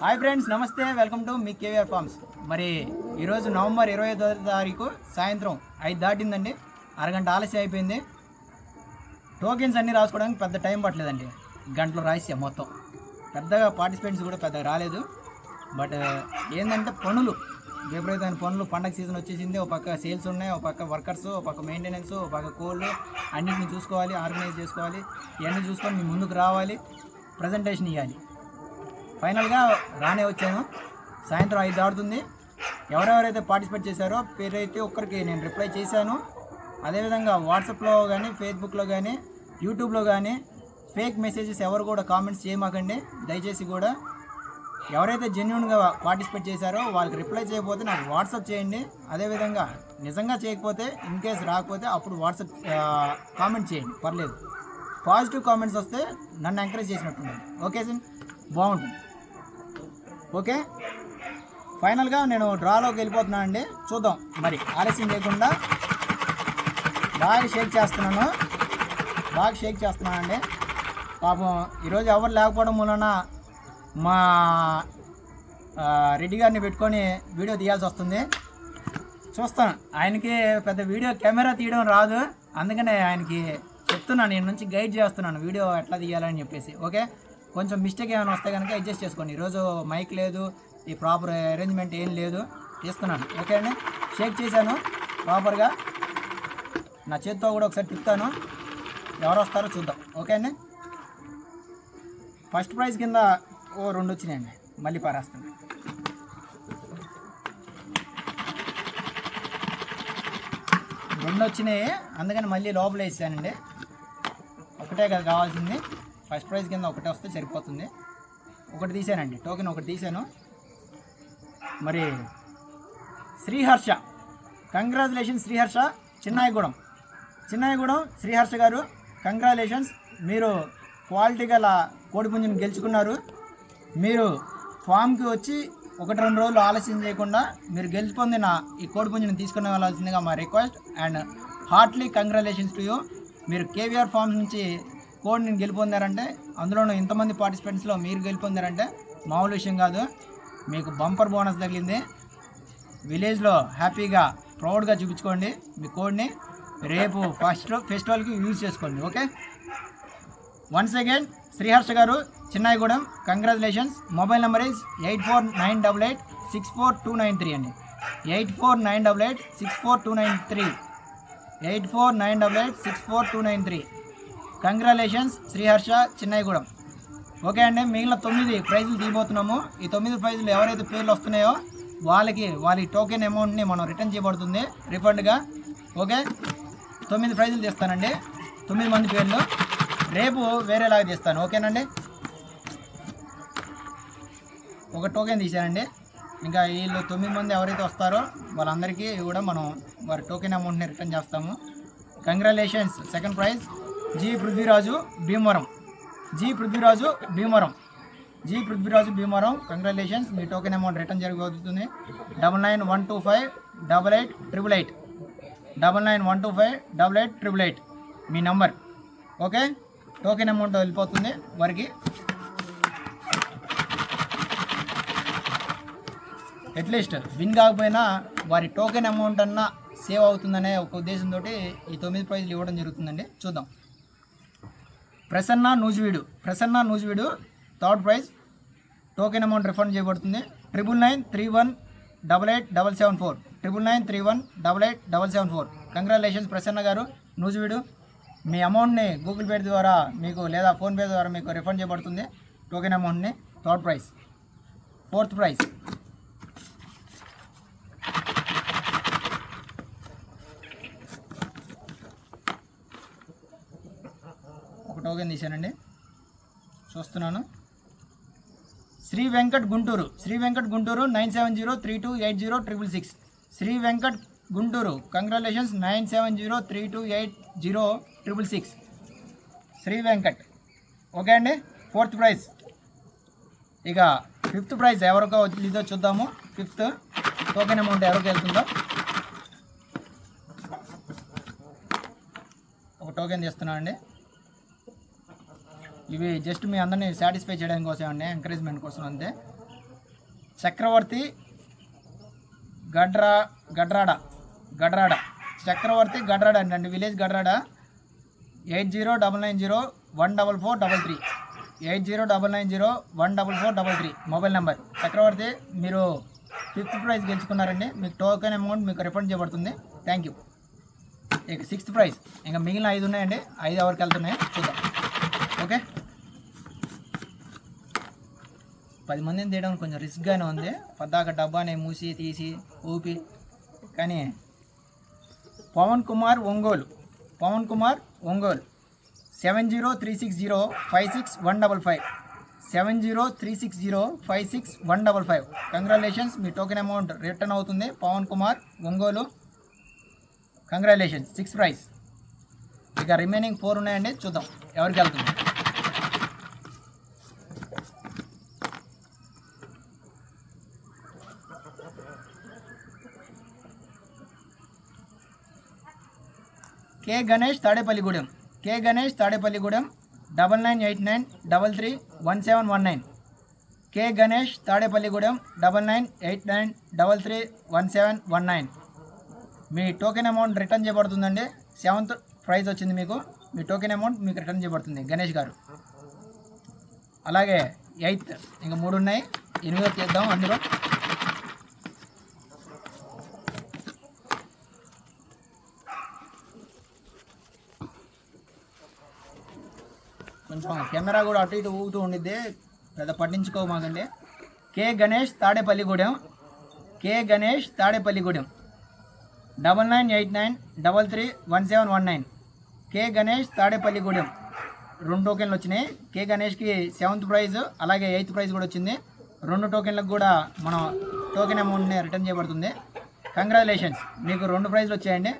Hi friends నమస్తే. Welcome to మీ KVR farms. మరి ఈరోజు నవంబర్ ఇరవై ఐదో తారీఖు సాయంత్రం ఐదు దాటిందండి. అరగంట ఆలస్యం అయిపోయింది. టోకెన్స్ అన్నీ రాసుకోవడానికి పెద్ద టైం పట్టలేదండి. గంటలు రాసా మొత్తం. పెద్దగా పార్టిసిపెంట్స్ కూడా పెద్దగా రాలేదు. బట్ ఏంటంటే పనులు విపరీతమైన పనులు. పండగ సీజన్ వచ్చేసింది. ఒక పక్క సేల్స్ ఉన్నాయి ఒక పక్క వర్కర్స్ ఒక పక్క మెయింటెనెన్స్ ఒక పక్క కోళ్ళు అన్నింటిని చూసుకోవాలి ఆర్గనైజ్ చేసుకోవాలి. ఇవన్నీ చూసుకొని మీ ముందుకు రావాలి. ప్రజెంటేషన్ ఇవ్వాలి ఫైనల్గా రానే వచ్చాను. సాయంత్రం ఐదు దాడుతుంది ఎవరెవరైతే పార్టిసిపేట్ చేశారో పేరైతే ఒక్కరికి నేను రిప్లై చేశాను. అదేవిధంగా వాట్సాప్లో కానీ ఫేస్బుక్లో కానీ యూట్యూబ్లో కానీ ఫేక్ మెసేజెస్ ఎవరు కూడా కామెంట్స్ చేయమాకండి. దయచేసి కూడా ఎవరైతే జెన్యున్గా పార్టిసిపేట్ చేశారో వాళ్ళకి రిప్లై చేయకపోతే నాకు వాట్సాప్ చేయండి. అదేవిధంగా నిజంగా చేయకపోతే ఇన్ కేస్ రాకపోతే అప్పుడు వాట్సాప్ కామెంట్ చేయండి. పర్లేదు. పాజిటివ్ కామెంట్స్ వస్తే నన్ను ఎంకరేజ్ చేసినట్టుంది ఓకే సార్? బాగుంటుంది. ఓకే? ఫైనల్గా నేను డ్రాలోకి వెళ్ళిపోతున్నాను అండి చూద్దాం. మరి. ఆలస్యం చేయకుండా బాగా షేక్ చేస్తున్నాను. బాగా షేక్ చేస్తున్నాను అండి పాపం ఈరోజు ఎవరు లేకపోవడం వలన మా రెడ్డి గారిని పెట్టుకొని వీడియో తీయాల్సి వస్తుంది. చూస్తాను. ఆయనకి పెద్ద వీడియో కెమెరా తీయడం రాదు. అందుకనే ఆయనకి చెప్తున్నాను. నేను నుంచి గైడ్ చేస్తున్నాను. వీడియో ఎట్లా తీయాలని చెప్పేసి. ఓకే? కొంచెం మిస్టేక్ ఏమైనా వస్తే కనుక అడ్జస్ట్ చేసుకోండి. ఈరోజు మైక్ లేదు ఈ ప్రాపర్ అరేంజ్మెంట్ ఏం లేదు తీస్తున్నాను. ఓకే అండి? షేక్ చేశాను ప్రాపర్గా నా చేతితో కూడా ఒకసారి తిప్పుతాను. ఎవరు వస్తారో చూద్దాం. ఓకే అండి? ఫస్ట్ ప్రైజ్ కింద ఓ రెండు వచ్చినాయండి. మళ్ళీ పారేస్తాను. రెండు వచ్చినాయి. అందుకని మళ్ళీ లోపల వేసానండి. ఒకటే కదా కావాల్సింది. ఫస్ట్ ప్రైజ్ కింద ఒకటే వస్తే సరిపోతుంది. ఒకటి తీసానండి. టోకెన్ ఒకటి తీసాను. మరి శ్రీహర్ష. కంగ్రాచులేషన్స్ శ్రీహర్ష. చిన్నాయిగూడెం. చిన్నాయిగూడెం శ్రీహర్ష గారు కంగ్రాచులేషన్స్ మీరు క్వాలిటీ గల కోడిపుంజుని గెలుచుకున్నారు. మీరు ఫామ్కి వచ్చి ఒకటి రెండు రోజులు ఆలస్యం చేయకుండా మీరు గెలుపొందిన ఈ కోడిపుంజుని తీసుకుని వెళ్ళాల్సిందిగా మా request and heartly congratulations to you మీరు కేవీఆర్ ఫార్మ్స్ నుంచి కోడ్ నేను గెలుపొందారంటే అందులోనూ ఇంతమంది పార్టిసిపెంట్స్లో మీరు గెలుపొందారంటే మామూలు విషయం కాదు. మీకు బంపర్ బోనస్ తగిలింది. విలేజ్లో హ్యాపీగా ప్రౌడ్గా చూపించుకోండి మీ కోడ్ని. రేపు ఫస్ట్ ఫెస్టివల్కి యూజ్ చేసుకోండి ఓకే? వన్స్ అగైన్ శ్రీహర్ష గారు Chinnaigudem congratulations. Mobile number is eight four nine double eight six four two nine three అండి. Eight four nine double eight six four two nine three. Eight four nine double eight six four two nine three. Congratulations Sriharsha Chinnayyagudem. Okay అండి మిగిలిన తొమ్మిది ప్రైజులు తీయబోతున్నాము. ఈ తొమ్మిది ప్రైజులు ఎవరైతే పేర్లు వస్తున్నాయో వాళ్ళకి వాళ్ళ టోకెన్ అమౌంట్ని మనం రిటర్న్ చేయబడుతుంది రిఫండ్గా. ఓకే తొమ్మిది ప్రైజులు తీస్తానండి. తొమ్మిది మంది పేర్లు. రేపు వేరేలాగా తీస్తాను ఓకేనండి? ఒక టోకెన్ తీసానండి ఇంకా వీళ్ళు తొమ్మిది మంది ఎవరైతే వస్తారో వాళ్ళందరికీ కూడా మనం వారి టోకెన్ అమౌంట్ని రిటర్న్ చేస్తాము. Congratulations second prize. G Prithviraju Bhimavaram. G Prithviraju Bhimavaram. G Prithviraju Bhimavaram congratulations మీ టోకెన్ అమౌంట్ రిటర్న్ జరగబోతుంది. Double nine one two five double eight triple eight double nine one two five double eight triple eight మీ number okay token amount వెళ్ళిపోతుంది వారికి. At least win కాకపోయినా వారి token amount అన్నా save అవుతుందనే ఒక ఉద్దేశంతో ఈ తొమ్మిది ప్రైజ్లు ఇవ్వడం జరుగుతుందండి. చూద్దాం. Prasanna Nuzvid Prasanna Nuzvid third prize. Token amount refund చేయబడుతుంది. Triple nine three one double eight double seven four. Triple nine three one double eight double seven four. Congratulations Prasanna గారు నూజివీడు. మీ అమౌంట్ని గూగుల్ పే ద్వారా మీకు లేదా PhonePe ద్వారా మీకు refund చేయబడుతుంది. Token అమౌంట్ని third prize. Fourth prize. Token తీశానండి. చూస్తున్నాను. Sri Venkat Guntur Sri Venkat Guntur nine seven zero three two eight zero triple six. Sri Venkat Guntur congratulations nine seven zero three two eight zero triple six. Sri Venkat okay అండి? Fourth prize. ఇక fifth prize ఎవరికో ఇదో చూద్దాము. Fifth token amount ఎవరికి వెళ్తుందో. ఒక token తీస్తున్నాను అండి ఇవి జస్ట్ మీ అందరినీ సాటిస్ఫై చేయడం కోసం అండి ఎంకరేజ్మెంట్ కోసం అంతే. చక్రవర్తి గడ్రా గడ్రాడ గడ్రాడ. చక్రవర్తి గడ్రాడ అండి village Gadrada. Eight zero double nine zero one double four double three. Eight zero double nine zero one double four double three mobile number. Chakravarthi మీరు ఫిఫ్త్ ప్రైజ్ గెలుచుకున్నారండి. మీకు టోకెన్ అమౌంట్ మీకు రిఫండ్ చేయబడుతుంది. Thank you ఇక sixth prize ఇంకా మిగిలిన ఐదు ఉన్నాయండి. ఐదు ఎవరికి వెళ్తున్నాయి? చూద్దాం. ఓకే పది మందిని తీయడం కొంచెం రిస్క్గానే ఉంది. పద్దాక డబ్బాని మూసి తీసి ఊపి. కానీ Pavan Kumar Ongole. Pavan Kumar Ongole. Seven zero three six zero five six one double five. Seven zero three six zero five six one double five. Congratulations మీ టోకెన్ అమౌంట్ రిటర్న్ అవుతుంది. Pavan Kumar Ongole. Congratulations six prize ఇక remaining four ఉన్నాయండి చూద్దాం. ఎవరికి వెళ్తుంది? K Ganesh Tadepalligudem K Ganesh Tadepalligudem double nine eight nine double three one seven one nine. K Ganesh Tadepalligudem double nine eight nine double three one seven one nine. మీ token amount return చేయబడుతుందండి. Seventh prize వచ్చింది మీకు. మీ token amount మీకు return చేయబడుతుంది గణేష్ గారు. అలాగే eighth ఇంకా మూడు ఉన్నాయి. ఎనిమిదో చేద్దాం అందులో. కొంచెం కెమెరా కూడా అటు ఇటు ఊగుతూ ఉండిద్ది. పెద్ద పట్టించుకోమాకండి K Ganesh Tadepalligudem. K Ganesh Tadepalligudem. Double nine eight nine double three one seven one nine. K Ganesh Tadepalligudem. రెండు టోకెన్లు వచ్చినాయి. కే గణేష్కి సెవెంత్ ప్రైజ్ అలాగే ఎయిత్ ప్రైజ్ కూడా వచ్చింది. రెండు టోకెన్లకు కూడా మనం టోకెన్ అమౌంట్ని రిటర్న్ చేయబడుతుంది. కంగ్రాచులేషన్స్. మీకు రెండు ప్రైజ్లు వచ్చాయండి.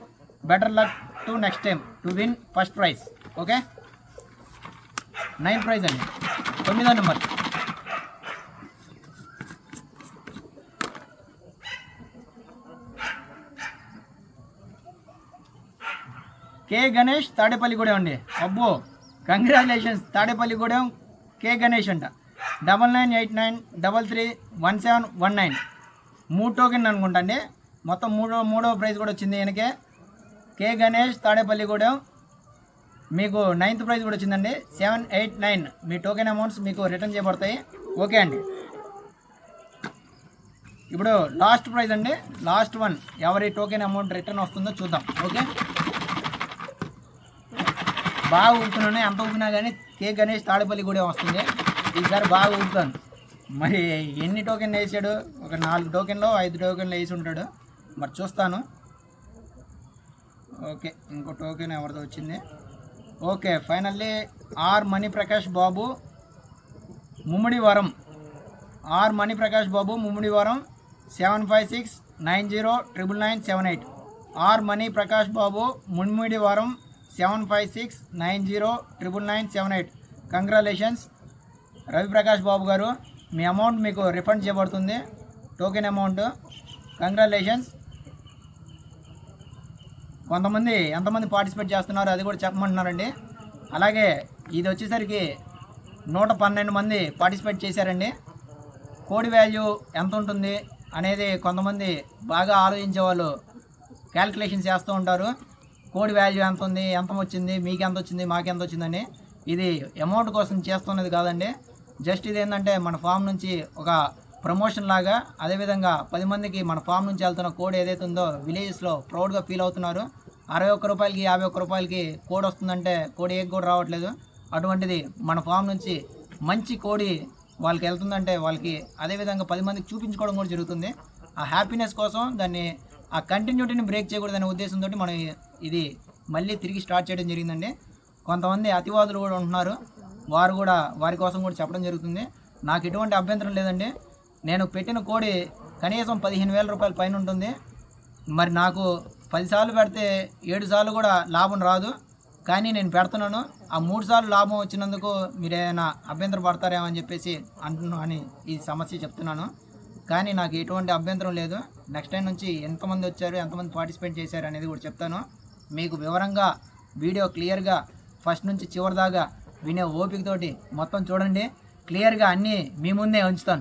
Better luck to next time to win first prize. Okay? Nine prize అండి. తొమ్మిదో నెంబర్. కే గణేష్ తాడేపల్లిగూడెం అండి. అబ్బో కంగ్రాచులేషన్స్ తాడేపల్లిగూడెం కే గణేష్ అంట. Double nine eight nine double three one seven one nine. మూడు టోకెన్ అనుకుంటా అండి. మొత్తం మూడో మూడో ప్రైజ్ కూడా వచ్చింది ఈయనకే. కే గణేష్ తాడేపల్లిగూడెం మీకు నైన్త్ ప్రైజ్ కూడా వచ్చిందండి. సెవెన్ ఎయిట్ నైన్ మీ టోకెన్ అమౌంట్స్ మీకు రిటర్న్ చేయబడతాయి. ఓకే అండి. ఇప్పుడు లాస్ట్ ప్రైజ్ అండి. లాస్ట్ వన్ ఎవరి టోకెన్ అమౌంట్ రిటర్న్ వస్తుందో చూద్దాం. ఓకే? బాగా ఊపుతున్నాను ఎంత ఊపినా కానీ కే గణేష్ తాడేపల్లి కూడా వస్తుంది. ఈసారి బాగా ఊపుతాను మరి ఎన్ని టోకెన్లు వేసాడు? ఒక నాలుగు టోకెన్లో ఐదు టోకెన్లు వేసి ఉంటాడు. మరి చూస్తాను. ఓకే. ఇంకో టోకెన్ ఎవరిదో వచ్చింది. Okay finally R Maniprakash Babu Mummidivaram. R Maniprakash Babu Mummidivaram seven five six nine zero triple nine seven eight. R Mani Prakash Babu Mummidivaram seven five six nine zero triple nine seven eight. Congratulations Raviprakash Babu గారు. మీ amount మీకు refund చేయబడుతుంది. Token amount. Congratulations కొంతమంది ఎంతమంది participate చేస్తున్నారు అది కూడా చెప్పమంటున్నారండి. అలాగే ఇది వచ్చేసరికి నూట పన్నెండు మంది పార్టిసిపేట్ చేశారండి. కోడి వాల్యూ ఎంత ఉంటుంది అనేది కొంతమంది బాగా ఆలోచించే వాళ్ళు క్యాల్కులేషన్ చేస్తూ ఉంటారు. కోడి వాల్యూ ఎంత ఉంది ఎంత వచ్చింది మీకు ఎంత వచ్చింది మాకు ఎంత వచ్చిందని. ఇది అమౌంట్ కోసం చేస్తున్నది కాదండి. జస్ట్ ఇది ఏంటంటే మన ఫామ్ నుంచి ఒక ప్రమోషన్ లాగా అదేవిధంగా పది మందికి మన ఫామ్ నుంచి వెళ్తున్న కోడ్ ఏదైతే ఉందో విలేజెస్లో ప్రౌడ్గా ఫీల్ అవుతున్నారు. అరవై ఒక్క రూపాయలకి యాభై ఒక్క రూపాయలకి కోడ్ వస్తుందంటే కోడి ఏ కూడా రావట్లేదు. అటువంటిది మన ఫామ్ నుంచి మంచి కోడి వాళ్ళకి వెళ్తుందంటే వాళ్ళకి అదేవిధంగా పది మందికి చూపించుకోవడం కూడా జరుగుతుంది. ఆ హ్యాపీనెస్ కోసం దాన్ని ఆ కంటిన్యూటీని బ్రేక్ చేయకూడదనే ఉద్దేశంతో మనం ఇది మళ్ళీ తిరిగి స్టార్ట్ చేయడం జరిగిందండి. కొంతమంది అతివాదులు కూడా ఉంటున్నారు. వారు కూడా వారి కోసం కూడా చెప్పడం జరుగుతుంది. నాకు ఎటువంటి అభ్యంతరం లేదండి. నేను పెట్టిన కోడి కనీసం పదిహేను వేల రూపాయల పైన ఉంటుంది. మరి నాకు పదిసార్లు పెడితే ఏడు సార్లు కూడా లాభం రాదు. కానీ నేను పెడుతున్నాను. ఆ మూడు సార్లు లాభం వచ్చినందుకు మీరేమైనా అభ్యంతరం పడతారేమో అని చెప్పేసి అంటున్నాను అని ఈ సమస్య చెప్తున్నాను. కానీ నాకు ఎటువంటి అభ్యంతరం లేదు. నెక్స్ట్ టైం నుంచి ఎంతమంది వచ్చారు ఎంతమంది పార్టిసిపేట్ చేశారు అనేది కూడా చెప్తాను. మీకు వివరంగా వీడియో క్లియర్గా ఫస్ట్ నుంచి చివరి దాకా వినే ఓపికతోటి మొత్తం చూడండి. క్లియర్గా అన్నీ మీ ముందే ఉంచుతాను.